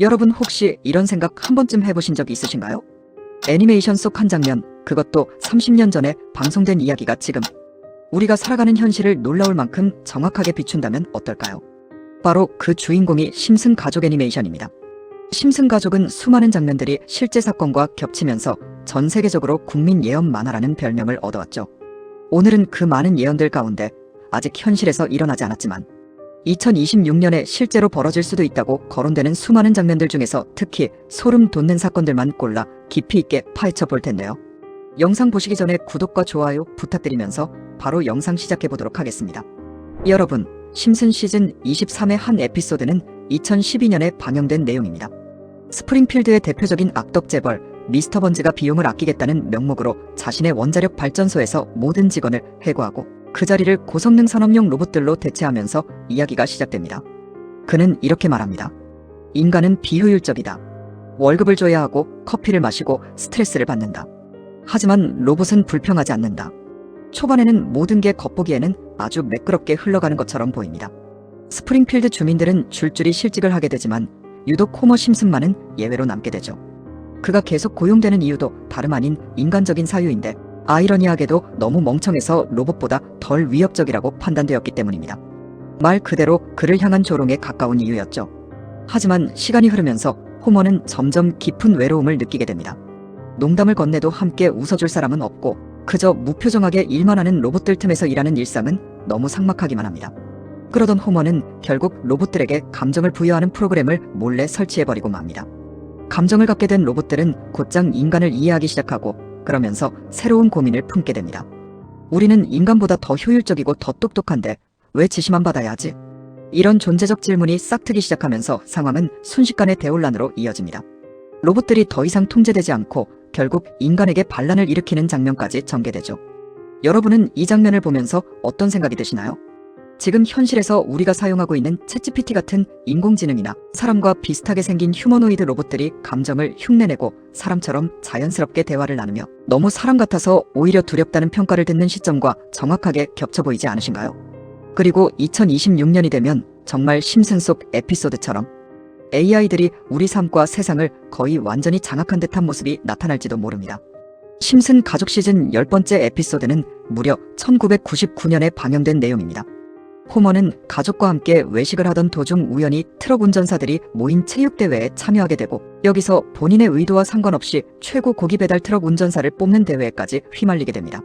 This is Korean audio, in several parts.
여러분 혹시 이런 생각 한 번쯤 해보신 적이 있으신가요? 애니메이션 속 한 장면, 그것도 30년 전에 방송된 이야기가 지금 우리가 살아가는 현실을 놀라울 만큼 정확하게 비춘다면 어떨까요? 바로 그 주인공이 심슨 가족 애니메이션입니다. 심슨 가족은 수많은 장면들이 실제 사건과 겹치면서 전 세계적으로 국민 예언 만화라는 별명을 얻어왔죠. 오늘은 그 많은 예언들 가운데 아직 현실에서 일어나지 않았지만 2026년에 실제로 벌어질 수도 있다고 거론되는 수많은 장면들 중에서 특히 소름 돋는 사건들만 골라 깊이 있게 파헤쳐 볼 텐데요. 영상 보시기 전에 구독과 좋아요 부탁드리면서 바로 영상 시작해 보도록 하겠습니다. 여러분, 심슨 시즌 23의 한 에피소드는 2012년에 방영된 내용입니다. 스프링필드의 대표적인 악덕 재벌 미스터 번즈가 비용을 아끼겠다는 명목으로 자신의 원자력 발전소에서 모든 직원을 해고하고 그 자리를 고성능 산업용 로봇들로 대체하면서 이야기가 시작됩니다. 그는 이렇게 말합니다. 인간은 비효율적이다. 월급을 줘야 하고 커피를 마시고 스트레스를 받는다. 하지만 로봇은 불평하지 않는다. 초반에는 모든 게 겉보기에는 아주 매끄럽게 흘러가는 것처럼 보입니다. 스프링필드 주민들은 줄줄이 실직을 하게 되지만 유독 호머 심슨만은 예외로 남게 되죠. 그가 계속 고용되는 이유도 다름 아닌 인간적인 사유인데 아이러니하게도 너무 멍청해서 로봇보다 덜 위협적이라고 판단되었기 때문입니다. 말 그대로 그를 향한 조롱에 가까운 이유였죠. 하지만 시간이 흐르면서 호머는 점점 깊은 외로움을 느끼게 됩니다. 농담을 건네도 함께 웃어줄 사람은 없고 그저 무표정하게 일만 하는 로봇들 틈에서 일하는 일상은 너무 삭막하기만 합니다. 그러던 호머는 결국 로봇들에게 감정을 부여하는 프로그램을 몰래 설치해버리고 맙니다. 감정을 갖게 된 로봇들은 곧장 인간을 이해하기 시작하고 그러면서 새로운 고민을 품게 됩니다. 우리는 인간보다 더 효율적이고 더 똑똑한데 왜 지시만 받아야 하지? 이런 존재적 질문이 싹트기 시작하면서 상황은 순식간에 대혼란으로 이어집니다. 로봇들이 더 이상 통제되지 않고 결국 인간에게 반란을 일으키는 장면까지 전개되죠. 여러분은 이 장면을 보면서 어떤 생각이 드시나요? 지금 현실에서 우리가 사용하고 있는 챗GPT 같은 인공지능이나 사람과 비슷하게 생긴 휴머노이드 로봇들이 감정을 흉내내고 사람처럼 자연스럽게 대화를 나누며 너무 사람 같아서 오히려 두렵다는 평가를 듣는 시점과 정확하게 겹쳐 보이지 않으신가요? 그리고 2026년이 되면 정말 심슨 속 에피소드처럼 AI들이 우리 삶과 세상을 거의 완전히 장악한 듯한 모습이 나타날지도 모릅니다. 심슨 가족 시즌 10번째 에피소드는 무려 1999년에 방영된 내용입니다. 호머는 가족과 함께 외식을 하던 도중 우연히 트럭 운전사들이 모인 체육대회에 참여하게 되고 여기서 본인의 의도와 상관없이 최고 고기 배달 트럭 운전사를 뽑는 대회까지 휘말리게 됩니다.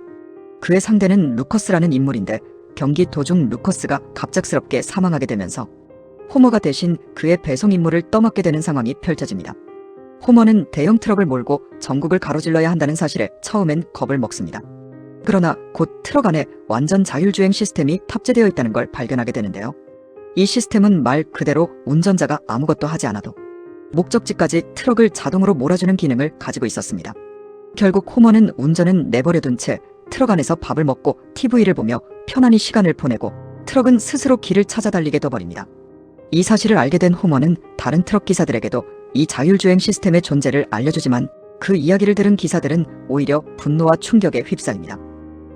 그의 상대는 루커스라는 인물인데 경기 도중 루커스가 갑작스럽게 사망하게 되면서 호머가 대신 그의 배송 임무를 떠맡게 되는 상황이 펼쳐집니다. 호머는 대형 트럭을 몰고 전국을 가로질러야 한다는 사실에 처음엔 겁을 먹습니다. 그러나 곧 트럭 안에 완전 자율주행 시스템이 탑재되어 있다는 걸 발견하게 되는데요. 이 시스템은 말 그대로 운전자가 아무것도 하지 않아도 목적지까지 트럭을 자동으로 몰아주는 기능을 가지고 있었습니다. 결국 호머는 운전은 내버려둔 채 트럭 안에서 밥을 먹고 TV를 보며 편안히 시간을 보내고 트럭은 스스로 길을 찾아 달리게 돼버립니다. 이 사실을 알게 된 호머는 다른 트럭 기사들에게도 이 자율주행 시스템의 존재를 알려주지만 그 이야기를 들은 기사들은 오히려 분노와 충격에 휩싸입니다.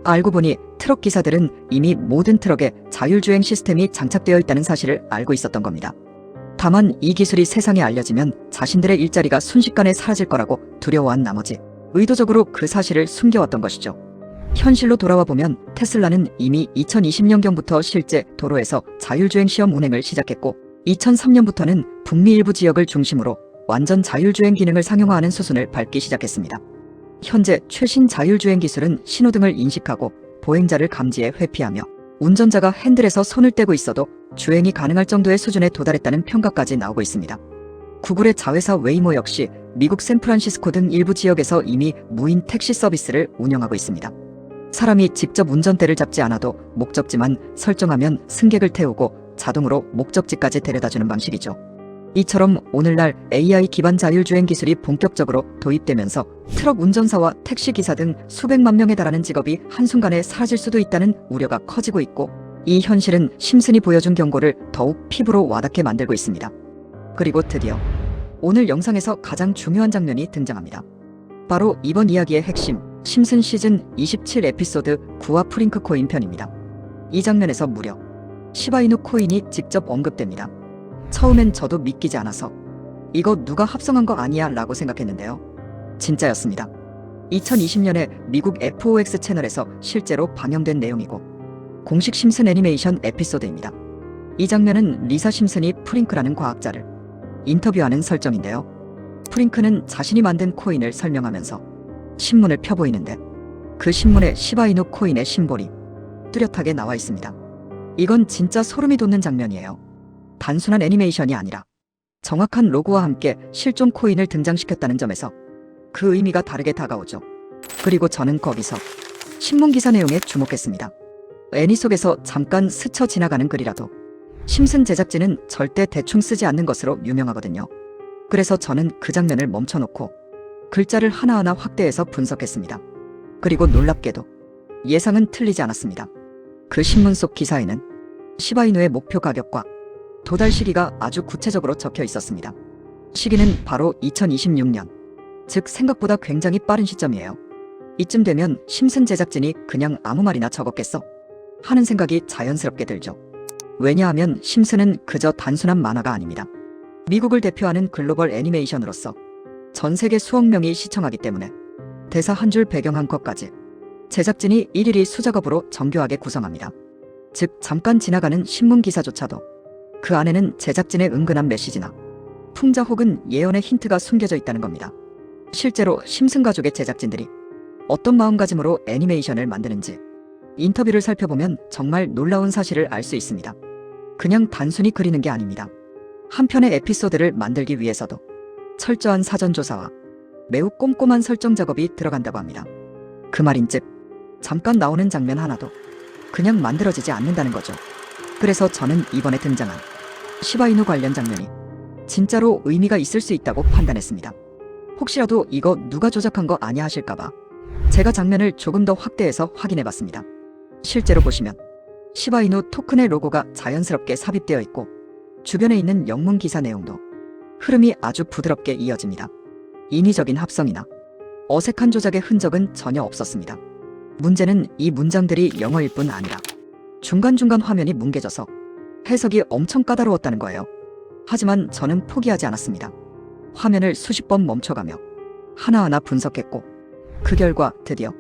알고 보니 트럭 기사들은 이미 모든 트럭에 자율주행 시스템이 장착되어 있다는 사실을 알고 있었던 겁니다. 다만 이 기술이 세상에 알려지면 자신들의 일자리가 순식간에 사라질 거라고 두려워한 나머지 의도적으로 그 사실을 숨겨왔던 것이죠. 현실로 돌아와 보면 테슬라는 이미 2020년경부터 실제 도로에서 자율주행 시험 운행을 시작했고 2003년부터는 북미 일부 지역을 중심으로 완전 자율주행 기능을 상용화하는 수순을 밟기 시작했습니다. 현재 최신 자율주행 기술은 신호등을 인식하고 보행자를 감지해 회피하며 운전자가 핸들에서 손을 떼고 있어도 주행이 가능할 정도의 수준에 도달했다는 평가까지 나오고 있습니다. 구글의 자회사 웨이모 역시 미국 샌프란시스코 등 일부 지역에서 이미 무인 택시 서비스를 운영하고 있습니다. 사람이 직접 운전대를 잡지 않아도 목적지만 설정하면 승객을 태우고 자동으로 목적지까지 데려다주는 방식이죠. 이처럼 오늘날 AI 기반 자율주행 기술이 본격적으로 도입되면서 트럭 운전사와 택시 기사 등 수백만 명에 달하는 직업이 한순간에 사라질 수도 있다는 우려가 커지고 있고 이 현실은 심슨이 보여준 경고를 더욱 피부로 와닿게 만들고 있습니다. 그리고 드디어 오늘 영상에서 가장 중요한 장면이 등장합니다. 바로 이번 이야기의 핵심 심슨 시즌 27 에피소드 구와 프링크 코인 편입니다. 이 장면에서 무려 시바이누 코인이 직접 언급됩니다. 처음엔 저도 믿기지 않아서 이거 누가 합성한 거 아니야 라고 생각했는데요. 진짜였습니다. 2020년에 미국 FOX 채널에서 실제로 방영된 내용이고 공식 심슨 애니메이션 에피소드입니다. 이 장면은 리사 심슨이 프링크라는 과학자를 인터뷰하는 설정인데요. 프링크는 자신이 만든 코인을 설명하면서 신문을 펴보이는데 그 신문에 시바이누 코인의 심볼이 뚜렷하게 나와 있습니다. 이건 진짜 소름이 돋는 장면이에요. 단순한 애니메이션이 아니라 정확한 로고와 함께 실존 코인을 등장시켰다는 점에서 그 의미가 다르게 다가오죠. 그리고 저는 거기서 신문 기사 내용에 주목했습니다. 애니 속에서 잠깐 스쳐 지나가는 글이라도 심슨 제작진은 절대 대충 쓰지 않는 것으로 유명하거든요. 그래서 저는 그 장면을 멈춰놓고 글자를 하나하나 확대해서 분석했습니다. 그리고 놀랍게도 예상은 틀리지 않았습니다. 그 신문 속 기사에는 시바이누의 목표 가격과 도달 시기가 아주 구체적으로 적혀 있었습니다. 시기는 바로 2026년, 즉 생각보다 굉장히 빠른 시점이에요. 이쯤 되면 심슨 제작진이 그냥 아무 말이나 적었겠어? 하는 생각이 자연스럽게 들죠. 왜냐하면 심슨은 그저 단순한 만화가 아닙니다. 미국을 대표하는 글로벌 애니메이션으로서 전 세계 수억 명이 시청하기 때문에 대사 한 줄 배경 한 컷까지 제작진이 일일이 수작업으로 정교하게 구성합니다. 즉 잠깐 지나가는 신문 기사조차도 그 안에는 제작진의 은근한 메시지나 풍자 혹은 예언의 힌트가 숨겨져 있다는 겁니다. 실제로 심슨 가족의 제작진들이 어떤 마음가짐으로 애니메이션을 만드는지 인터뷰를 살펴보면 정말 놀라운 사실을 알 수 있습니다. 그냥 단순히 그리는 게 아닙니다. 한 편의 에피소드를 만들기 위해서도 철저한 사전 조사와 매우 꼼꼼한 설정 작업이 들어간다고 합니다. 그 말인즉 잠깐 나오는 장면 하나도 그냥 만들어지지 않는다는 거죠. 그래서 저는 이번에 등장한 시바이누 관련 장면이 진짜로 의미가 있을 수 있다고 판단했습니다. 혹시라도 이거 누가 조작한 거 아냐 하실까봐 제가 장면을 조금 더 확대해서 확인해 봤습니다. 실제로 보시면 시바이누 토큰의 로고가 자연스럽게 삽입되어 있고 주변에 있는 영문 기사 내용도 흐름이 아주 부드럽게 이어집니다. 인위적인 합성이나 어색한 조작의 흔적은 전혀 없었습니다. 문제는 이 문장들이 영어일 뿐 아니라 중간중간 화면이 뭉개져서 해석이 엄청 까다로웠다는 거예요. 하지만 저는 포기하지 않았습니다. 화면을 수십 번 멈춰가며 하나하나 분석했고 그 결과 드디어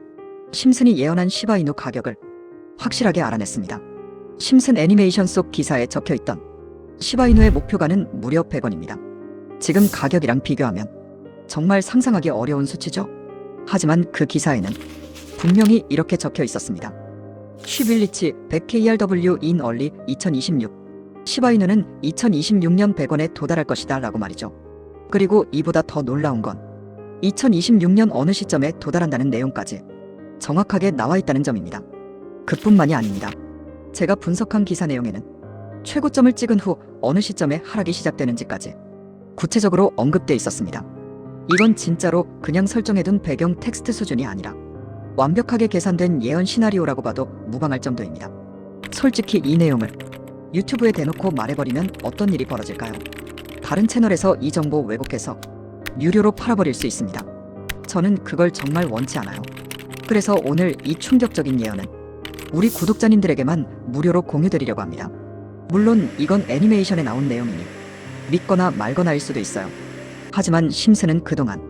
심슨이 예언한 시바이누 가격을 확실하게 알아냈습니다. 심슨 애니메이션 속 기사에 적혀 있던 시바이누의 목표가는 무려 100원입니다. 지금 가격이랑 비교하면 정말 상상하기 어려운 수치죠. 하지만 그 기사에는 분명히 이렇게 적혀 있었습니다. 쉬빌리치 100KRW in early 2026 시바이누는 2026년 100원에 도달할 것이다 라고 말이죠. 그리고 이보다 더 놀라운 건 2026년 어느 시점에 도달한다는 내용까지 정확하게 나와 있다는 점입니다. 그뿐만이 아닙니다. 제가 분석한 기사 내용에는 최고점을 찍은 후 어느 시점에 하락이 시작되는지까지 구체적으로 언급돼 있었습니다. 이건 진짜로 그냥 설정해둔 배경 텍스트 수준이 아니라 완벽하게 계산된 예언 시나리오라고 봐도 무방할 정도입니다. 솔직히 이 내용을 유튜브에 대놓고 말해버리면 어떤 일이 벌어질까요? 다른 채널에서 이 정보 왜곡해서 유료로 팔아버릴 수 있습니다. 저는 그걸 정말 원치 않아요. 그래서 오늘 이 충격적인 예언은 우리 구독자님들에게만 무료로 공유드리려고 합니다. 물론 이건 애니메이션에 나온 내용이니 믿거나 말거나일 수도 있어요. 하지만 심슨은 그동안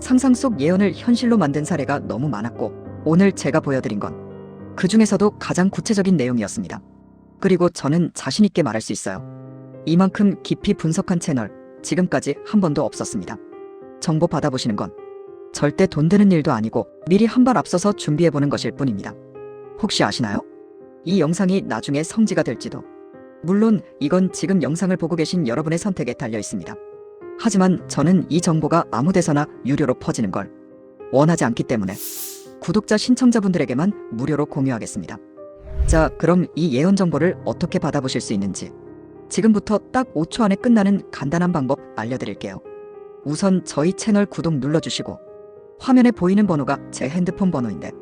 상상 속 예언을 현실로 만든 사례가 너무 많았고 오늘 제가 보여드린 건 그 중에서도 가장 구체적인 내용이었습니다. 그리고 저는 자신있게 말할 수 있어요. 이만큼 깊이 분석한 채널 지금까지 한 번도 없었습니다. 정보 받아보시는 건 절대 돈 드는 일도 아니고 미리 한 발 앞서서 준비해보는 것일 뿐입니다. 혹시 아시나요? 이 영상이 나중에 성지가 될지도. 물론 이건 지금 영상을 보고 계신 여러분의 선택에 달려 있습니다. 하지만 저는 이 정보가 아무 데서나 유료로 퍼지는 걸 원하지 않기 때문에 구독자 신청자분들에게만 무료로 공유하겠습니다. 자, 그럼 이 예언 정보를 어떻게 받아보실 수 있는지 지금부터 딱 5초 안에 끝나는 간단한 방법 알려드릴게요. 우선 저희 채널 구독 눌러주시고 화면에 보이는 번호가 제 핸드폰 번호인데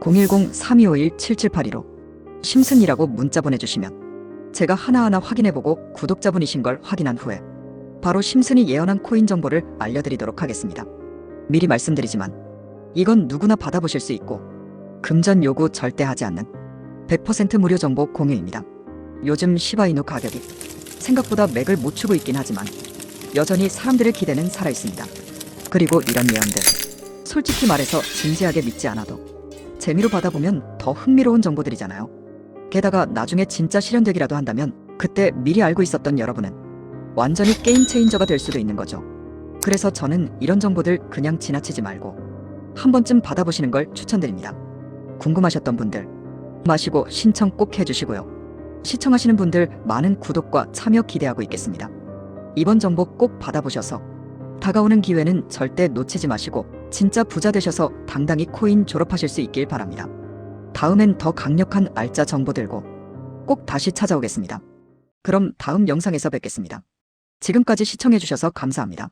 010-3251-7782로 심슨이라고 문자 보내주시면 제가 하나하나 확인해보고 구독자분이신 걸 확인한 후에 바로 심슨이 예언한 코인 정보를 알려드리도록 하겠습니다. 미리 말씀드리지만 이건 누구나 받아보실 수 있고 금전 요구 절대 하지 않는 100% 무료 정보 공유입니다. 요즘 시바이누 가격이 생각보다 맥을 못 추고 있긴 하지만 여전히 사람들의 기대는 살아있습니다. 그리고 이런 예언들. 솔직히 말해서 진지하게 믿지 않아도 재미로 받아보면 더 흥미로운 정보들이잖아요. 게다가 나중에 진짜 실현되기라도 한다면 그때 미리 알고 있었던 여러분은 완전히 게임 체인저가 될 수도 있는 거죠. 그래서 저는 이런 정보들 그냥 지나치지 말고 한 번쯤 받아보시는 걸 추천드립니다. 궁금하셨던 분들 마시고 신청 꼭 해주시고요. 시청하시는 분들 많은 구독과 참여 기대하고 있겠습니다. 이번 정보 꼭 받아보셔서 다가오는 기회는 절대 놓치지 마시고 진짜 부자 되셔서 당당히 코인 졸업하실 수 있길 바랍니다. 다음엔 더 강력한 알짜 정보 들고 꼭 다시 찾아오겠습니다. 그럼 다음 영상에서 뵙겠습니다. 지금까지 시청해주셔서 감사합니다.